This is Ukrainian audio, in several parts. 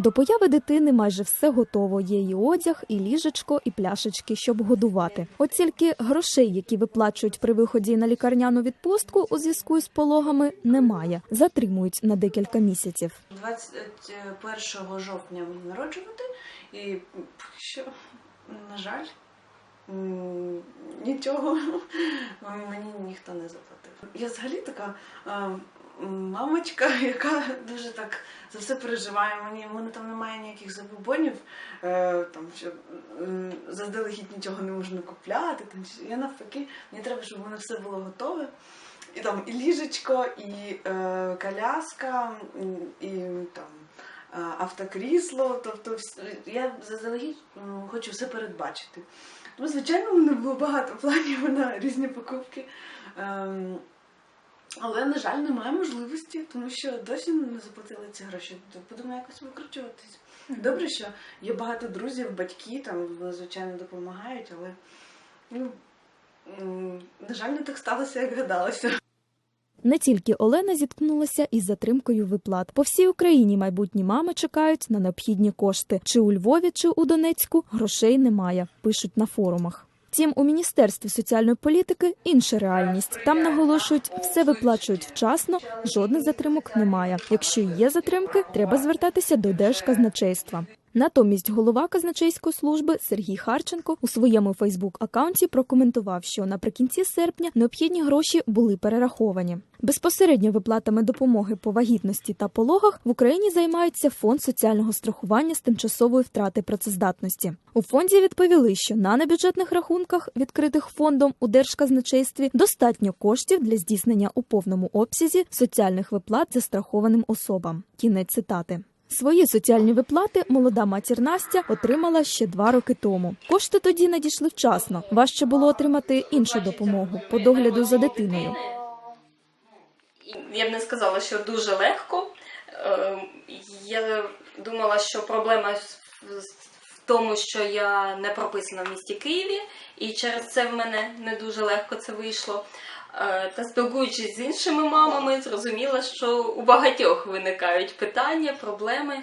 До появи дитини майже все готово. Є і одяг, і ліжечко, і пляшечки, щоб годувати. От тільки грошей, які виплачують при виході на лікарняну відпустку у зв'язку із пологами, немає. Затримують на декілька місяців. 21 жовтня мені народжувати, і що, на жаль, нічого мені ніхто не заплатив. Я взагалі така м, мамочка, яка дуже так за все переживає. Мені в мене там немає ніяких забобонів, е, там що м, заздалегідь нічого не можна купляти. Там я навпаки, мені треба, щоб в мене все було готове. І там і ліжечко, і е, коляска, м, і там е, автокрісло. Тобто я заздалегідь хочу все передбачити. Тому, звичайно, в мене було багато планів на різні покупки. Але, на жаль, немає можливості, тому що досі не заплатили ці гроші. То Будемо якось викручуватись. Добре, що є багато друзів, батьки там звичайно допомагають, але ну, на жаль, не так сталося, як гадалося. Не тільки Олена зіткнулася із затримкою виплат. По всій Україні майбутні мами чекають на необхідні кошти. Чи у Львові, чи у Донецьку грошей немає, пишуть на форумах. Втім, у міністерстві соціальної політики інша реальність. Там наголошують, все виплачують вчасно, жодних затримок немає. Якщо є затримки, треба звертатися до держказначейства. Натомість голова казначейської служби Сергій Харченко у своєму Фейсбук-аккаунті прокоментував, що наприкінці серпня необхідні гроші були перераховані. Безпосередньо виплатами допомоги по вагітності та пологах в Україні займається фонд соціального страхування з тимчасової втрати працездатності. У фонді відповіли, що на небюджетних рахунках, відкритих фондом у держказначействі, достатньо коштів для здійснення у повному обсязі соціальних виплат застрахованим особам. Кінець цитати. Свої соціальні виплати молода матір Настя отримала ще два роки тому. Кошти тоді надійшли вчасно. Важче було отримати іншу допомогу по догляду за дитиною. Я б не сказала, що дуже легко. Е, Я думала, що проблема в в тому, що я не прописана в місті Києві, і через це в мене не дуже легко це вийшло. Е, Та спілкуючись з іншими мамами, зрозуміла, що у багатьох виникають питання, проблеми.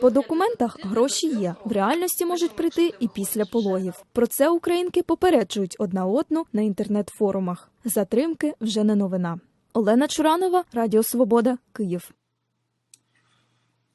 По документах гроші є. В реальності можуть прийти і після пологів. Про це українки попереджують одна одну на інтернет-форумах. Затримки вже не новина. Олена Чуранова, Радіо Свобода, Київ.